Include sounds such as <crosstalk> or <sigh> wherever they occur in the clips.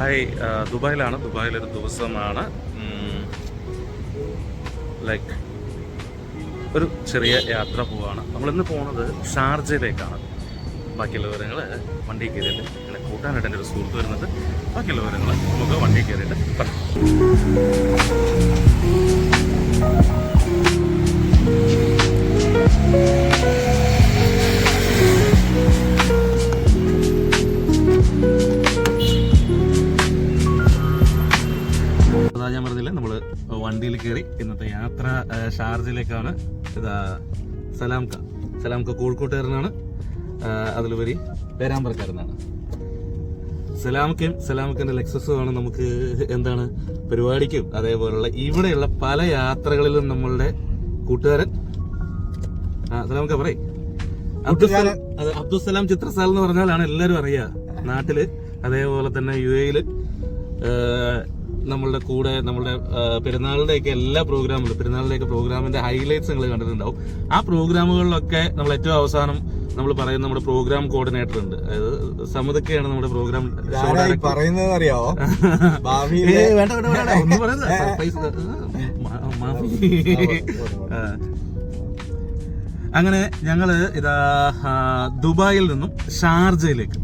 Hi ദുബായിലാണ്. ദുബായിലൊരു ദിവസമാണ്. Like ഒരു ചെറിയ യാത്ര പോവാണ്. നമ്മളിന്ന് പോകുന്നത് ഷാർജയിലേക്കാണ്. ബാക്കിയുള്ള വിവരങ്ങൾ വണ്ടി കയറിയിട്ട് ഇങ്ങനെ കൂട്ടാനായിട്ട് എന്റെ ഒരു സുഹൃത്ത് വരുന്നത് ബാക്കിയുള്ള വിവരങ്ങൾ നമുക്ക് വണ്ടി കയറിയിട്ട് പറയാം. അതാ ഞാൻ പറഞ്ഞില്ല? നമ്മൾ വണ്ടിയിൽ കയറി ഇന്നത്തെ യാത്ര ഷാർജയിലേക്കാണ് ഇതാ സലാംക സലാംക കോഴിക്കോട്ടുകാരനാണ്. അതിലുപരി പേരാമ്പ്രക്കാരനാണ്. സലാമക്കയും സലാമക്കന്റെ ലക്സസുമാണ് നമുക്ക് എന്താണ് പരിപാടിക്കും. അതേപോലുള്ള ഇവിടെയുള്ള പല യാത്രകളിലും നമ്മളുടെ കൂട്ടുകാരൻ. സലാമക്ക പറയും. അബ്ദുസലാം ചിത്രസാൽ എന്ന് പറഞ്ഞാലാണ് എല്ലാവരും അറിയുക നാട്ടിൽ. അതേപോലെ തന്നെ യു എയിൽ നമ്മളുടെ കൂടെ നമ്മളുടെ ആ, പെരുന്നാളിന്റെയൊക്കെ എല്ലാ പ്രോഗ്രാമിലും പെരുന്നാളിന്റെയൊക്കെ പ്രോഗ്രാമിന്റെ ഹൈലൈറ്റ്സ് നിങ്ങൾ കണ്ടിട്ടുണ്ടാവും. ആ പ്രോഗ്രാമുകളിലൊക്കെ നമ്മൾ ഏറ്റവും അവസാനം നമ്മൾ പറയുന്ന നമ്മുടെ പ്രോഗ്രാം കോർഡിനേറ്റർ ഉണ്ട്. അതായത് സമുദൊക്കെയാണ് നമ്മുടെ പ്രോഗ്രാം പറയുന്നത് അറിയാവോ? <laughs> ഭാവിയിൽ ഏയ് വേണ്ട വേണ്ട വേണ്ട. <laughs> ഒന്നും മാഫി. അങ്ങനെ ഞങ്ങൾ ഇതാ ദുബായിൽ നിന്നും ഷാർജയിലേക്ക്.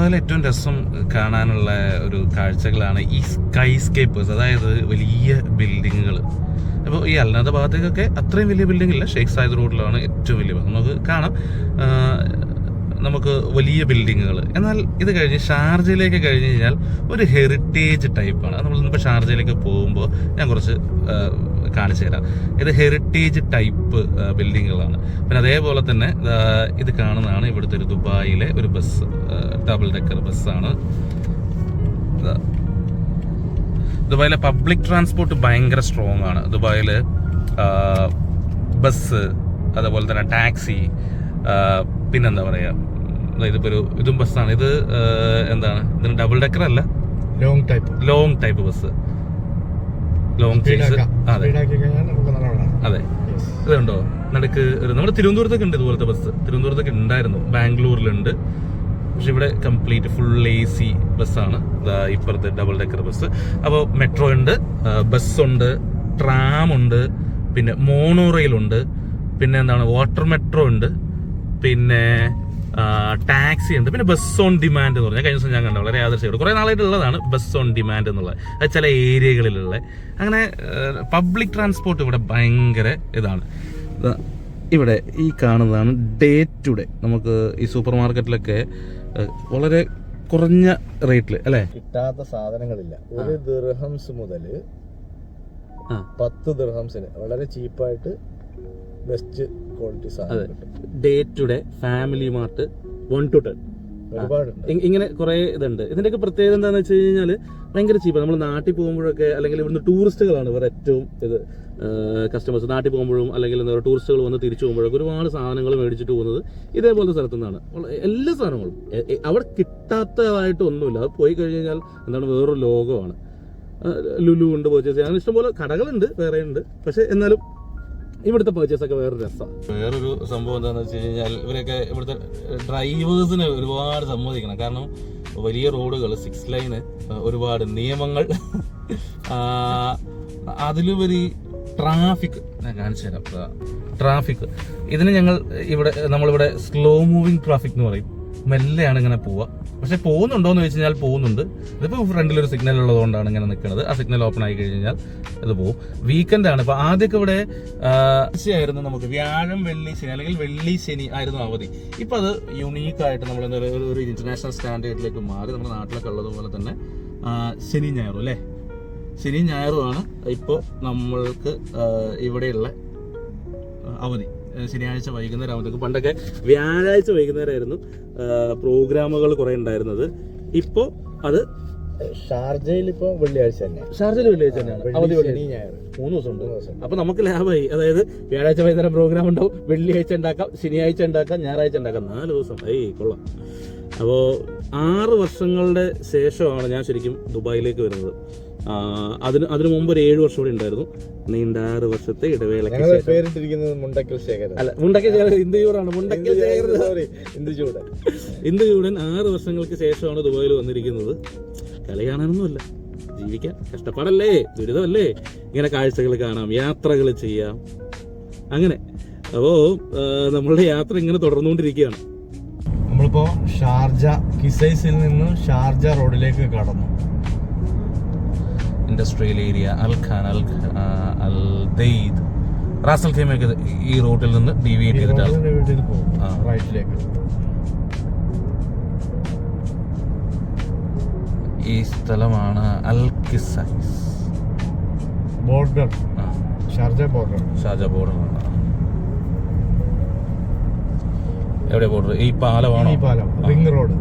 ദുബായിലെ ഏറ്റവും രസം കാണാനുള്ള ഒരു കാഴ്ചകളാണ് ഈ സ്കൈ സ്കേപ്പേഴ്സ് അതായത് വലിയ ബിൽഡിങ്ങുകൾ അപ്പോൾ ഈ അല്ലാത്ത ഭാഗത്തേക്കൊക്കെ അത്രയും വലിയ ബിൽഡിംഗ് ഇല്ല ഷേഖ് സായിദ് റോഡിലാണ് ഏറ്റവും വലിയ നമുക്ക് കാണാം. നമുക്ക് വലിയ ബിൽഡിങ്ങുകൾ എന്നാൽ ഇത് കഴിഞ്ഞ് ഷാർജയിലേക്ക് കഴിഞ്ഞ് കഴിഞ്ഞാൽ ഒരു ഹെറിറ്റേജ് ടൈപ്പാണ് നമ്മൾ ഇന്നിപ്പോൾ ഷാർജയിലേക്ക് പോകുമ്പോൾ ഞാൻ കുറച്ച് കാണിച്ചു തരാം. ഇത് ഹെറിറ്റേജ് ടൈപ്പ് ബിൽഡിങ്ങുകളാണ് പിന്നെ അതേപോലെ തന്നെ ഇത് കാണുന്നതാണ് ഇവിടുത്തെ ഒരു ദുബായിലെ ഒരു ബസ് ഡബിൾ ഡെക്കർ ബസ്സാണ്. ദുബായിലെ പബ്ലിക് ട്രാൻസ്പോർട്ട് ഭയങ്കര സ്ട്രോങ് ആണ് ദുബായിൽ ബസ് അതുപോലെ തന്നെ ടാക്സി പിന്നെന്താ പറയുക ഇതിപ്പോൾ ഒരു ഇതും ബസ്സാണ്. ഇത് എന്താണ്? ഇതിന് ഡബിൾ ഡെക്കർ അല്ല? Long type long type bus. Long chase അതെ. ഇതുണ്ടോ? നടുക്ക് നമ്മുടെ തിരുവനന്തപുരത്തൊക്കെ ഉണ്ട് ഇതുപോലത്തെ ബസ്. തിരുവനന്തപുരത്തൊക്കെ ഉണ്ടായിരുന്നു. ബാംഗ്ലൂരിലുണ്ട്. പക്ഷെ ഇവിടെ കംപ്ലീറ്റ് ഫുൾ എ സി ബസ്സാണ്. ഇപ്പുറത്തെ ഡബിൾ ഡെക്കർ ബസ്. അപ്പോൾ മെട്രോ ഉണ്ട് ബസ്സുണ്ട് ട്രാം ഉണ്ട് പിന്നെ മോണോ റെയിൽ ഉണ്ട്. പിന്നെ എന്താണ്? വാട്ടർ മെട്രോ ഉണ്ട്. പിന്നെ ടാക്സി ഉണ്ട്. പിന്നെ ബസ് ഓൺ ഡിമാൻഡ് എന്ന് പറഞ്ഞാൽ കഴിഞ്ഞ ദിവസം ഞാൻ കണ്ട വളരെ ആദർശമായിട്ട് കുറേ നാളായിട്ടുള്ളതാണ് ബസ് ഓൺ ഡിമാൻഡ് എന്നുള്ളത്. അത് ചില ഏരിയകളിലുള്ള. അങ്ങനെ പബ്ലിക് ട്രാൻസ്പോർട്ട് ഇവിടെ ഭയങ്കര ഇതാണ്. ഇവിടെ ഈ കാണുന്നതാണ് ഡേ ടു ഡേ നമുക്ക് ഈ സൂപ്പർ മാർക്കറ്റിലൊക്കെ വളരെ കുറഞ്ഞ റേറ്റിൽ അല്ലേ? കിട്ടാത്ത സാധനങ്ങളില്ല. ഒരു ദിർഹംസ് മുതൽ. പത്ത് ദിർഹംസിന് വളരെ ചീപ്പായിട്ട് ബെസ്റ്റ് ക്വാളിറ്റി സാധനം Day to Day Family Mart one to ten ഇങ്ങനെ കുറെ ഇതുണ്ട്. ഇതിന്റെയൊക്കെ പ്രത്യേകത എന്താണെന്ന് വെച്ച് കഴിഞ്ഞാൽ ഭയങ്കര ചീപ്പാണ് നമ്മൾ നാട്ടിൽ പോകുമ്പോഴൊക്കെ അല്ലെങ്കിൽ ഇവിടുന്ന് ടൂറിസ്റ്റുകളാണ് ഇവർ ഏറ്റവും ഇത് കസ്റ്റമേഴ്സ് നാട്ടിൽ പോകുമ്പോഴും അല്ലെങ്കിൽ എന്താ പറയുക ടൂറിസ്റ്റുകൾ വന്ന് തിരിച്ചു പോകുമ്പോഴൊക്കെ ഒരുപാട് സാധനങ്ങൾ മേടിച്ചിട്ട് പോകുന്നത് ഇതേപോലത്തെ സ്ഥലത്തു നിന്നാണ്. എല്ലാ സാധനങ്ങളും. അവിടെ കിട്ടാത്തതായിട്ട് ഒന്നുമില്ല. അത് പോയി കഴിഞ്ഞ് കഴിഞ്ഞാൽ എന്താണ് വേറൊരു ലോകമാണ്. ലുലു ഉണ്ട് പർച്ചേസ് ചെയ്യാൻ അങ്ങനെ ഇഷ്ടംപോലെ കടകളുണ്ട് വേറെ ഉണ്ട് പക്ഷെ എന്നാലും ഇവിടുത്തെ പർച്ചേസ് ഒക്കെ വേറൊരു രസം. വേറൊരു സംഭവം എന്താണെന്ന് വെച്ച് കഴിഞ്ഞാൽ ഇവരൊക്കെ ഇവിടുത്തെ ഡ്രൈവേഴ്സിന് ഒരുപാട് സമ്മതിക്കണം. കാരണം വലിയ റോഡുകൾ സിക്സ് ലൈന് ഒരുപാട് നിയമങ്ങൾ അതിലുപരി ട്രാഫിക് ഞാൻ കാണിച്ചു തരാം. ട്രാഫിക് ഇതിന് ഞങ്ങൾ ഇവിടെ നമ്മളിവിടെ സ്ലോ മൂവിങ് ട്രാഫിക് എന്ന് പറയും. മെല്ലെയാണ് ഇങ്ങനെ പോവുക. പക്ഷെ പോകുന്നുണ്ടോ എന്ന് വെച്ച് കഴിഞ്ഞാൽ പോകുന്നുണ്ട്. ഇതിപ്പോൾ ഫ്രണ്ടിൽ ഒരു സിഗ്നൽ ഉള്ളതുകൊണ്ടാണ് ഇങ്ങനെ നിൽക്കുന്നത് ആ സിഗ്നൽ ഓപ്പൺ ആയി കഴിഞ്ഞാൽ ഇത് പോകും വീക്കെൻഡ് ആണ്. ഇപ്പൊ ആദ്യമൊക്കെ ഇവിടെ ആയിരുന്നു നമുക്ക്. വ്യാഴം വെള്ളി ശനി അല്ലെങ്കിൽ വെള്ളി ശനി ആയിരുന്നു അവധി. ഇപ്പൊ അത് യുണീക്ക് ആയിട്ട് നമ്മൾ എന്താ പറയുക, ഒരു- ഇന്റർനാഷണൽ സ്റ്റാൻഡേർഡിലേക്ക് മാറി നമ്മുടെ നാട്ടിലൊക്കെ ഉള്ളതുപോലെ തന്നെ ശനി ഞായറും അല്ലേ? ശനി ഞായറുമാണ് ഇപ്പോൾ നമ്മൾക്ക് ഇവിടെയുള്ള അവധി. ശനിയാഴ്ച വൈകുന്നേരം ആകുമ്പോഴത്തേക്ക് പണ്ടൊക്കെ വ്യാഴാഴ്ച വൈകുന്നേരമായിരുന്നു പ്രോഗ്രാമുകൾ കുറേ ഉണ്ടായിരുന്നത്. ഇപ്പോൾ അത് ഷാർജയിൽ ഇപ്പൊ വെള്ളിയാഴ്ച തന്നെ. ഷാർജയിൽ വെള്ളിയാഴ്ച തന്നെയാണ്. അവധി വെള്ളി, ഞായർ. മൂന്ന് ദിവസം ഉണ്ട്. അപ്പൊ നമുക്ക് ലാഭമായി. അതായത് വ്യാഴാഴ്ച വൈകുന്നേരം പ്രോഗ്രാം ഉണ്ടാവും വെള്ളിയാഴ്ച ഉണ്ടാക്കാം ശനിയാഴ്ച ഉണ്ടാക്കാം ഞായറാഴ്ച ഉണ്ടാക്കാം. നാല് ദിവസം. ഏയ് കൊള്ളാം. അപ്പോൾ ആറ് വർഷങ്ങളുടെ ശേഷമാണ് ഞാൻ ശരിക്കും ദുബായിലേക്ക് വരുന്നത്. അതിന് അതിനു മുമ്പ് ഒരു ഏഴ് വർഷം കൂടി ഉണ്ടായിരുന്നു. നീണ്ട ആറ് വർഷത്തെ ഇടവേളയ്ക്ക് അല്ല മുണ്ടക്കൽ ശേഖരൻ ഇന്ത്യയൂറാണ് മുണ്ടക്കൽ ശേഖരൻ. സോറി എന്ത് ചൂട് ആറ് വർഷങ്ങൾക്ക് ശേഷമാണ് ദുബായിൽ വന്നിരിക്കുന്നത്. കളി കാണാനൊന്നുമല്ല. ജീവിക്കാൻ കഷ്ടപ്പാടല്ലേ? ദുരിതമല്ലേ? ഇങ്ങനെ കാഴ്ചകൾ കാണാം യാത്രകൾ ചെയ്യാം. അങ്ങനെ. അപ്പോൾ നമ്മളുടെ യാത്ര ഇങ്ങനെ തുടർന്നുകൊണ്ടിരിക്കുകയാണ്. നമ്മളിപ്പോ ഷാർജ കിസൈസിൽ നിന്ന് ഷാർജ റോഡിലേക്ക് കടന്നു. Industrial area Al Khan Al Al Dhaid Ras al ഖേമയൊക്കെ ഈ റൂട്ടിൽ നിന്ന് ഡീവിയേറ്റ് ചെയ്തിട്ടാണ്. റൈറ്റിലേക്ക് ഈ സ്ഥലമാണ് Al Qusais. Border Sharjah border Sharjah ബോർഡറാണ് എവിടെ ബോർഡർ ഈ പാലമാണോ? പാലം റിംഗ് റോഡ്.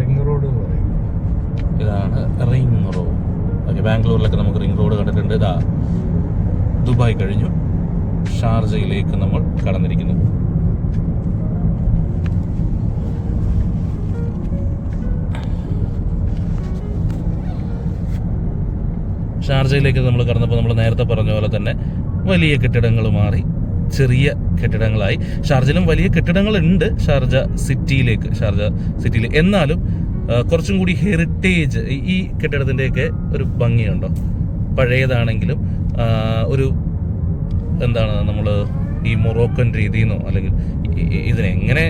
റിംഗ് റോഡ് എന്ന് പറയും. ഇതാണ് റിംഗ് റോഡ്. ഓക്കെ ബാംഗ്ലൂരിലൊക്കെ നമുക്ക് റിംഗ് റോഡ് കണ്ടിട്ടുണ്ട്. ഇതാ ദുബായ് കഴിഞ്ഞു. ഷാർജയിലേക്ക് നമ്മൾ കടന്നിരിക്കുന്നു. ഷാർജയിലേക്ക് നമ്മൾ കടന്നപ്പോൾ നമ്മൾ നേരത്തെ പറഞ്ഞ പോലെ തന്നെ വലിയ കെട്ടിടങ്ങൾ മാറി. ചെറിയ കെട്ടിടങ്ങളായി. ഷാർജയിലും വലിയ കെട്ടിടങ്ങളുണ്ട്. ഷാർജ സിറ്റിയിലേക്ക് ഷാർജ സിറ്റിയിൽ. എന്നാലും കുറച്ചും കൂടി ഹെറിറ്റേജ് ഈ കെട്ടിടത്തിന്റെയൊക്കെ ഒരു ഭംഗിയുണ്ടോ? പഴയതാണെങ്കിലും ഒരു എന്താണ് നമ്മൾ ഈ മൊറോക്കൻ രീതിയെന്നോ അല്ലെങ്കിൽ ഇതിനെങ്ങനെ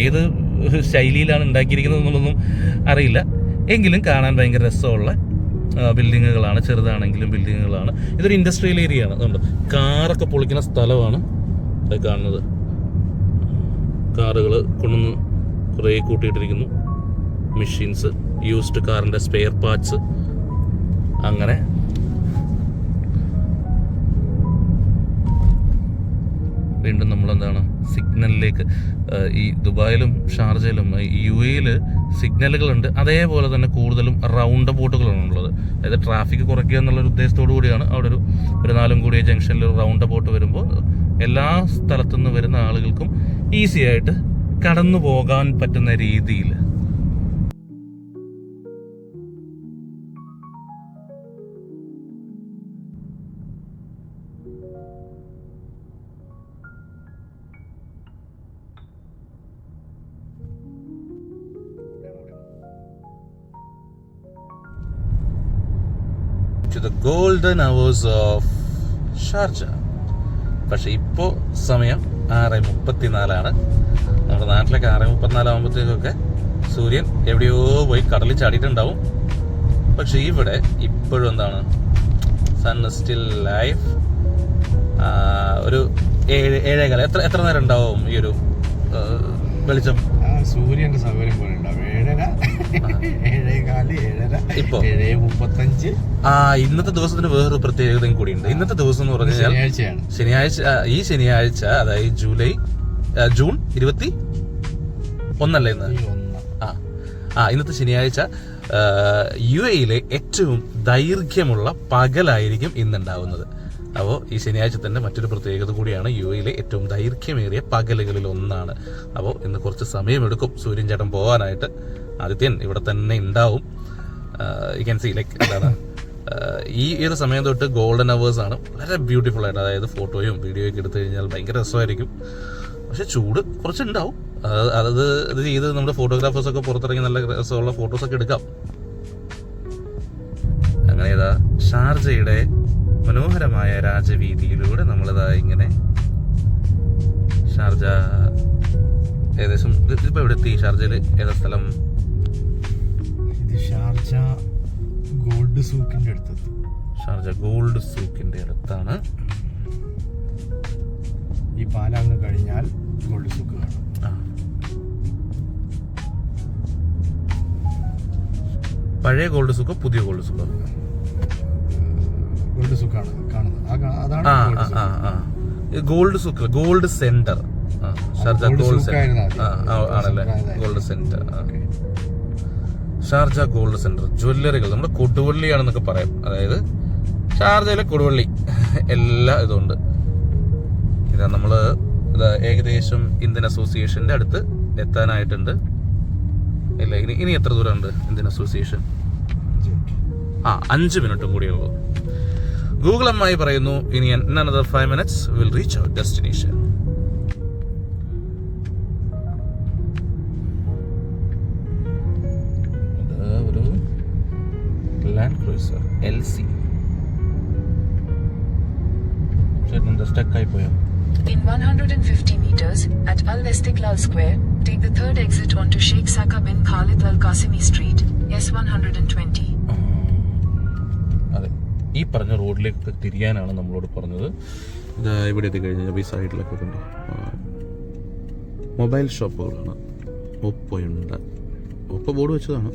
ഏത് ശൈലിയിലാണ് ഉണ്ടാക്കിയിരിക്കുന്നത് എന്നുള്ളതൊന്നും അറിയില്ല. എങ്കിലും കാണാൻ ഭയങ്കര രസമുള്ള ബിൽഡിങ്ങുകളാണ് ചെറുതാണെങ്കിലും ബിൽഡിങ്ങുകളാണ് ഇതൊരു ഇൻഡസ്ട്രിയൽ ഏരിയ ആണ്. അതുകൊണ്ട് കാറൊക്കെ പൊളിക്കുന്ന സ്ഥലമാണ്. കാണുന്നത്. കാറുകൾ കൊണ്ടുവന്ന് കുറേ കൂട്ടിയിട്ടിരിക്കുന്നു. മെഷീൻസ് യൂസ്ഡ് കാറിന്റെ സ്പെയർ പാർട്സ് അങ്ങനെ. വീണ്ടും നമ്മളെന്താണ്? സിഗ്നലിലേക്ക് ഈ ദുബായിലും ഷാർജയിലും യു എയിൽ സിഗ്നലുകളുണ്ട്. അതേപോലെ തന്നെ കൂടുതലും റൗണ്ട് ബോട്ടുകളാണ് ഉള്ളത്. അതായത് ട്രാഫിക് കുറയ്ക്കുക എന്നുള്ളൊരു ഉദ്ദേശത്തോടു കൂടിയാണ് അവിടെ ഒരു ഒരു നാലും കൂടിയ ജംഗ്ഷനിൽ ഒരു റൗണ്ട് ബോട്ട് വരുമ്പോൾ എല്ലാ സ്ഥലത്തു നിന്ന് വരുന്ന ആളുകൾക്കും ഈസി ആയിട്ട് കടന്നു പോകാൻ പറ്റുന്ന രീതിയിൽ. To the golden hours of Sharjah പക്ഷെ ഇപ്പോൾ സമയം ആറ് മുപ്പത്തിനാലാണ്. നമ്മുടെ നാട്ടിലൊക്കെ ആറ് മുപ്പത്തിനാലാകുമ്പോഴത്തേക്കൊക്കെ സൂര്യൻ എവിടെയോ പോയി കടലിൽ ചാടിയിട്ടുണ്ടാവും. പക്ഷെ ഇവിടെ ഇപ്പോഴും എന്താണ്? സൺ സ്റ്റിൽ ലൈഫ് ഒരു ഏഴ് ഏഴേകാലം എത്ര എത്ര നേരം ഉണ്ടാവും ഈ ഒരു വെളിച്ചം? സൂര്യന്റെ സൗകര്യം പോലെ ഉണ്ടാവും. ഏഴര ഇപ്പോ? ആ ഇന്നത്തെ ദിവസത്തിന് വേറൊരു പ്രത്യേകതയും കൂടിയുണ്ട്. ഇന്നത്തെ ദിവസം എന്ന് പറഞ്ഞു കഴിഞ്ഞാൽ ശനിയാഴ്ച ഈ ശനിയാഴ്ച അതായത് ജൂലൈ ജൂൺ ഇരുപത്തി ഒന്നല്ലേ ഇന്ന്? ആ ആ ഇന്നത്തെ ശനിയാഴ്ച യു എയിലെ ഏറ്റവും ദൈർഘ്യമുള്ള പകലായിരിക്കും ഇന്നുണ്ടാവുന്നത്. അപ്പോൾ ഈ ശനിയാഴ്ച തന്നെ മറ്റൊരു പ്രത്യേകത കൂടിയാണ് യു എയിലെ ഏറ്റവും ദൈർഘ്യമേറിയ പകലുകളിൽ ഒന്നാണ്. അപ്പോൾ ഇന്ന് കുറച്ച് സമയമെടുക്കും സൂര്യൻ ചേട്ടൻ പോകാനായിട്ട് ആദിത്യൻ ഇവിടെ തന്നെ ഉണ്ടാവും. യു ക്യാൻ സി ലൈക്ക് എന്താണ്? ഈ ഒരു സമയം തൊട്ട് ഗോൾഡൻ അവേഴ്സ് ആണ്. വളരെ ബ്യൂട്ടിഫുൾ ആയിട്ട് അതായത് ഫോട്ടോയും വീഡിയോയും ഒക്കെ എടുത്തു കഴിഞ്ഞാൽ ഭയങ്കര രസമായിരിക്കും. പക്ഷെ ചൂട് കുറച്ചുണ്ടാവും. അത് ഇത് ചെയ്ത് നമ്മുടെ ഫോട്ടോഗ്രാഫേഴ്സ് ഒക്കെ പുറത്തിറങ്ങി നല്ല രസമുള്ള ഫോട്ടോസ് ഒക്കെ എടുക്കാം. അങ്ങനെ ഇതാ ഷാർജയുടെ മനോഹരമായ രാജവീതിയിലൂടെ നമ്മളിതാ ഇങ്ങനെ ഷാർജ ഏകദേശം ഇപ്പൊ എവിടെ എത്തി? ഷാർജയിൽ ഏതാ സ്ഥലം? ഷാർജ ഗോൾഡ് സൂക്കിന്റെ അടുത്തെത്തി. ഷാർജ ഗോൾഡ് സൂക്കിന്റെ അടുത്താണ്. ഈ പാലങ്ങ് കഴിഞ്ഞാൽ ഗോൾഡ് സൂക്ക് കാണും. പഴയ ഗോൾഡ് സൂക്ക് പുതിയ ഗോൾഡ് സൂക്ക്? ഗോൾഡ് സൂക്കാണ് കാണുന്നത്. അതാണ് ഗോൾഡ് സുഖ souk. Gold centre. Sharjah gold centre. ആണല്ലേ? Gold centre okay. Sharjah gold centre. ജ്വല്ലറികൾ. നമ്മുടെ കൊടുവള്ളിയാണെന്നൊക്കെ പറയാം. അതായത് ഷാർജയിലെ കൊടുവള്ളി. <laughs> എല്ലാ ഇതുണ്ട്. ഇതാ നമ്മൾ ഏകദേശം ഇന്ത്യൻ അസോസിയേഷന്റെ അടുത്ത് എത്താനായിട്ടുണ്ട്. ഇല്ല ഇനി ഇനി എത്ര ദൂരമുണ്ട് ഇന്ത്യൻ അസോസിയേഷൻ? ആ അഞ്ച് മിനിറ്റും കൂടി ഉള്ളൂ. ഗൂഗിൾ അമ്മായി പറയുന്നു ഇനി another five minutes will reach our destination cruiser L C ചേട്ടൻ എന്താ സ്റ്റക്കായി പോയോ In 150 meters, at Al Vestiklal Square, take the third exit onto Sheikh Saka bin Khalid Al Qasimi Street, S120. അതെ. ഈ പറഞ്ഞ റോഡിലേക്ക് തിരിയാനാണ് നമ്മളോട് പറഞ്ഞത്. ഇതാ ഇവിടെ എത്തിക്കഴിഞ്ഞാൽ ഈ സൈഡിലൊക്കെ ഉണ്ട് മൊബൈൽ ഷോപ്പുകളാണ്. ഒപ്പയുണ്ട് ഒപ്പ ബോർഡ് വെച്ചതാണ്.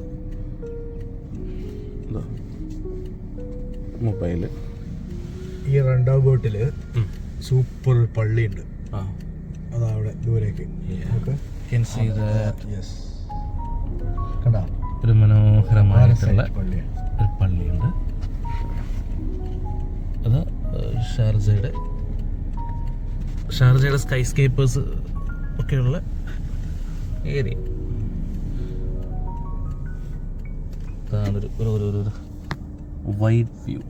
ഇതാ. മൊബൈൽ. ഈ രണ്ടാം ബോട്ടിൽ സൂപ്പർ പള്ളിയുണ്ട്. ആ. അതാ അവിടെ ദൂരേക്ക് ഒരു മനോഹരമായിട്ടുള്ള ഒരു പള്ളിയുണ്ട്. അത് ഷാർജയുടെ ഷാർജയുടെ സ്കൈ സ്കേപ്പേഴ്സ് ഒക്കെയുള്ള ഏരിയ ഒരു ഒരു ഒരു വൈഡ് വ്യൂ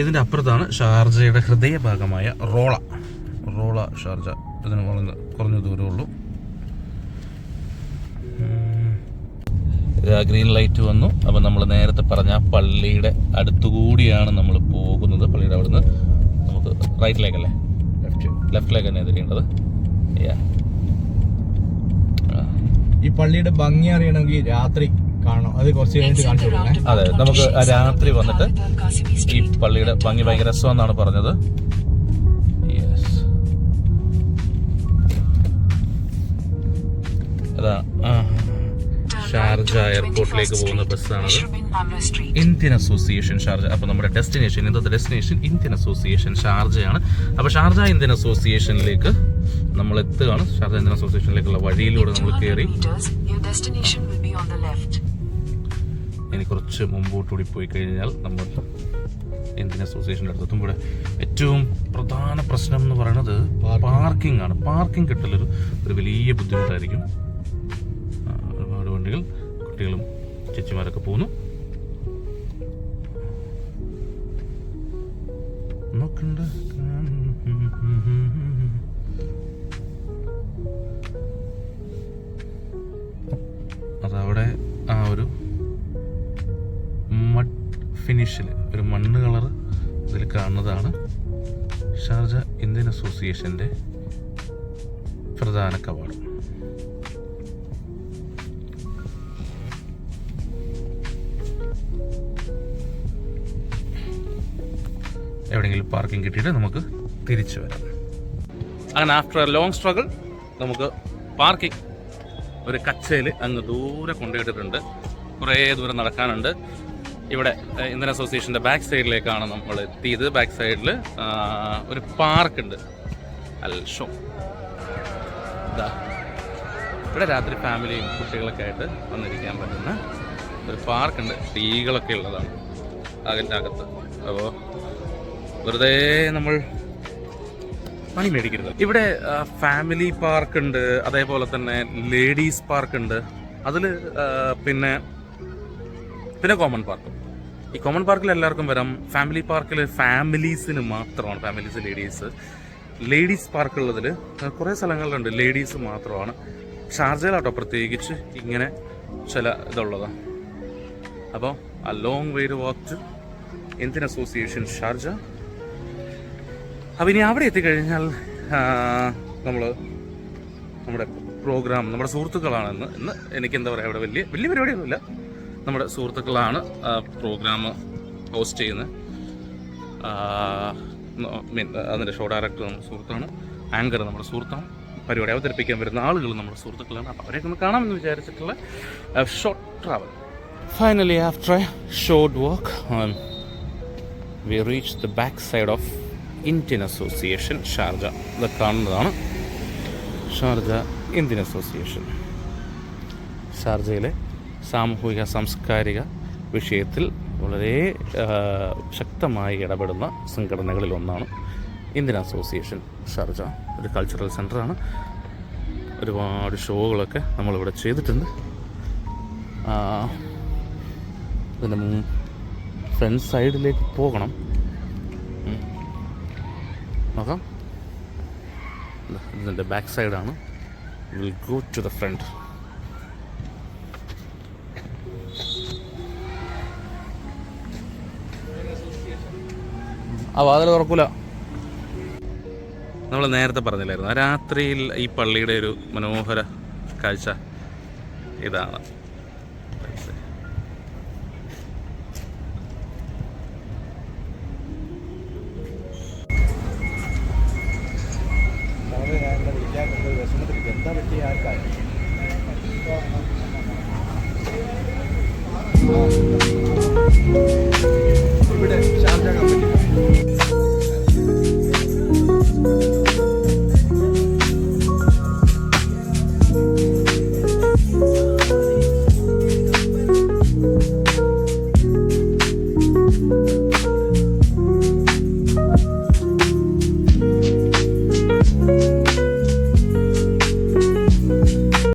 ഇതിന്റെ അപ്പുറത്താണ് ഷാർജയുടെ ഹൃദയഭാഗമായ റോള. റോള ഷാർജ ഇതിന് കുറഞ്ഞ കുറഞ്ഞ ദൂരമുള്ളൂ ഗ്രീൻ ലൈറ്റ് വന്നു. അപ്പം നമ്മൾ നേരത്തെ പറഞ്ഞ ആ പള്ളിയുടെ അടുത്തുകൂടിയാണ് നമ്മൾ പോകുന്നത്. പള്ളിയുടെ അവിടുന്ന് നമുക്ക് റൈറ്റിലേക്കല്ലേ? ലെഫ്റ്റിലേക്ക് തന്നെ തിരിയേണ്ടത്. ഈ പള്ളിയുടെ ഭംഗി അറിയണമെങ്കിൽ രാത്രി കാണണം. അത് കുറച്ച് കഴിഞ്ഞിട്ട് കാണിച്ചു കൊടുക്കണേ അതെ നമുക്ക് രാത്രി വന്നിട്ട് ഈ പള്ളിയുടെ ഭംഗി ഭയങ്കര രസമെന്നാണ് പറഞ്ഞത്. യെസ് അതാ ഷാർജ എയർപോർട്ടിലേക്ക് പോകുന്ന ബസ്സാണ് ബസ്സാണത്. Indian Association Sharjah. അപ്പോൾ നമ്മുടെ ഡെസ്റ്റിനേഷൻ ഇന്നത്തെ ഡെസ്റ്റിനേഷൻ ഇന്ത്യൻ അസോസിയേഷൻ ഷാർജയാണ്. അപ്പോൾ ഷാർജ ഇന്ത്യൻ അസോസിയേഷനിലേക്ക് നമ്മൾ എത്തുകയാണ് ഷാർജ ഇന്ത്യൻ അസോസിയേഷനിലേക്കുള്ള വഴിയിലൂടെ നമ്മൾ 200 കയറി. ഇനി കുറച്ച് മുമ്പോട്ടുകൂടി പോയി കഴിഞ്ഞാൽ നമ്മൾ ഇന്ത്യൻ അസോസിയേഷന്റെ അടുത്ത് എത്തും ഇവിടെ ഏറ്റവും പ്രധാന പ്രശ്നം എന്ന് പറയുന്നത് പാർക്കിംഗ് ആണ്. പാർക്കിംഗ് കിട്ടലൊരു ഒരു വലിയ ബുദ്ധിമുട്ടായിരിക്കും. കുട്ടികളും ചേച്ചിമാരൊക്കെ പോകുന്നു. നോക്കണ്ട. അതവിടെ ആ ഒരു മഡ് ഫിനിഷിൽ ഒരു മണ്ണ് കളർ ഇതിൽ കാണുന്നതാണ്. ഷാർജ ഇന്ത്യൻ അസോസിയേഷന്റെ പ്രധാന കവാടം. എവിടെയെങ്കിലും പാർക്കിംഗ് കിട്ടിയിട്ട് നമുക്ക് തിരിച്ചു വരാം. അങ്ങനെ ആഫ്റ്റർ എ ലോങ് സ്ട്രഗിൾ നമുക്ക് പാർക്കിംഗ് ഒരു കച്ചയിൽ അങ്ങ് ദൂരെ കൊണ്ടുപോയിട്ടിട്ടുണ്ട്. കുറേ ദൂരം നടക്കാനുണ്ട്. ഇവിടെ ഇന്ത്യൻ അസോസിയേഷന്റെ ബാക്ക് സൈഡിലേക്കാണ് നമ്മൾ എത്തിയത്. ബാക്ക് സൈഡിൽ ഒരു പാർക്ക് ഉണ്ട് അൽഷോ ഇതാ ഇവിടെ രാത്രി ഫാമിലിയും കുട്ടികളൊക്കെ ആയിട്ട് വന്നിരിക്കാൻ പറ്റുന്ന ഒരു പാർക്കുണ്ട്. ടീകളൊക്കെ ഉള്ളതാണ്. അതിന്റെ അകത്ത്. അപ്പോൾ വെറുതെ നമ്മൾ പണി മേടിക്കരുത്. ഇവിടെ ഫാമിലി പാർക്ക് ഉണ്ട് അതേപോലെ തന്നെ ലേഡീസ് പാർക്ക് ഉണ്ട്. അതിൽ പിന്നെ പിന്നെ കോമൺ പാർക്ക് ഈ കോമൺ പാർക്കിൽ എല്ലാവർക്കും വരാം. ഫാമിലി പാർക്കിൽ ഫാമിലീസിന് മാത്രമാണ് ഫാമിലീസ് ലേഡീസ് ലേഡീസ് പാർക്കുള്ളതിൽ കുറേ സ്ഥലങ്ങളിലുണ്ട് ലേഡീസ് മാത്രമാണ്. ഷാർജയിലാട്ടോ പ്രത്യേകിച്ച് ഇങ്ങനെ ചില ഇതുള്ളതാണ് അപ്പോൾ a long way to walk to Indian Association Sharjah അപ്പം ഇനി അവിടെ എത്തിക്കഴിഞ്ഞാൽ നമ്മൾ നമ്മുടെ പ്രോഗ്രാം നമ്മുടെ സുഹൃത്തുക്കളാണ് ഇന്ന്. ഇന്ന് എനിക്ക് എന്താ പറയുക അവിടെ വലിയ വലിയ പരിപാടിയൊന്നുമില്ല. നമ്മുടെ സുഹൃത്തുക്കളാണ് പ്രോഗ്രാം ഹോസ്റ്റ് ചെയ്യുന്നത്. അതിന്റെ ഷോ ഡയറക്ടർ നമ്മുടെ സുഹൃത്താണ്. ആങ്കർ നമ്മുടെ സുഹൃത്താണ്. പരിപാടി അവതരിപ്പിക്കാൻ വരുന്ന ആളുകൾ നമ്മുടെ സുഹൃത്തുക്കളാണ്. അപ്പോൾ അവരെയൊക്കെ ഒന്ന് കാണാമെന്ന് വിചാരിച്ചിട്ടുള്ള short travel finally after a short walk we reach the back side of Indian Association Sharjah. ഇത് കാണുന്നതാണ്. Sharjah Indian Association. ഷാർജയിലെ സാമൂഹിക സാംസ്കാരിക വിഷയത്തിൽ വളരെ ശക്തമായി ഇടപെടുന്ന സംഘടനകളിൽ ഒന്നാണ് ഇന്ത്യൻ അസോസിയേഷൻ ഷാർജ. ഒരു കൾച്ചറൽ സെന്ററാണ് ഒരുപാട് ഷോകളൊക്കെ നമ്മളിവിടെ ചെയ്തിട്ടുണ്ട്. ഇതിന്റെ ഫ്രണ്ട് സൈഡിലേക്ക് പോകണം. നോക്കാം. ഇതിന്റെ ബാക്ക് സൈഡാണ് will go to the front ആ വാതിൽ തുറക്കൂല. നമ്മൾ നേരത്തെ പറഞ്ഞില്ലായിരുന്നു. രാത്രിയിൽ ഈ പള്ളിയുടെ ഒരു മനോഹര കാഴ്ച ഇതാണ്. ഇവിടെ ഷാർജ കമ്പനി